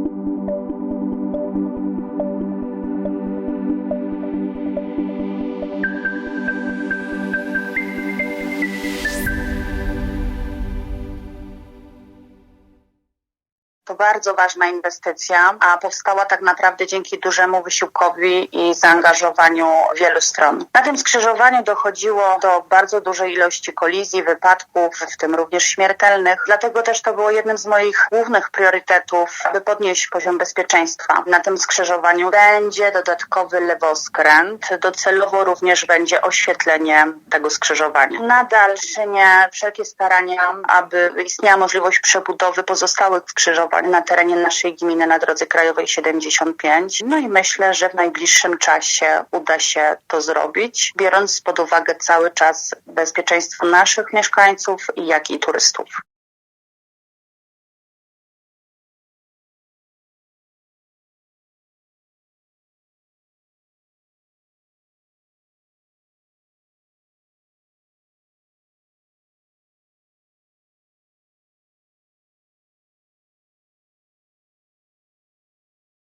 Thank you. To bardzo ważna inwestycja, a powstała tak naprawdę dzięki dużemu wysiłkowi i zaangażowaniu wielu stron. Na tym skrzyżowaniu dochodziło do bardzo dużej ilości kolizji, wypadków, w tym również śmiertelnych. Dlatego też to było jednym z moich głównych priorytetów, aby podnieść poziom bezpieczeństwa. Na tym skrzyżowaniu będzie dodatkowy lewoskręt. Docelowo również będzie oświetlenie tego skrzyżowania. Nadal czynię wszelkie starania, aby istniała możliwość przebudowy pozostałych skrzyżowań na terenie naszej gminy na drodze krajowej 75. No i myślę, że w najbliższym czasie uda się to zrobić, biorąc pod uwagę cały czas bezpieczeństwo naszych mieszkańców, jak i turystów.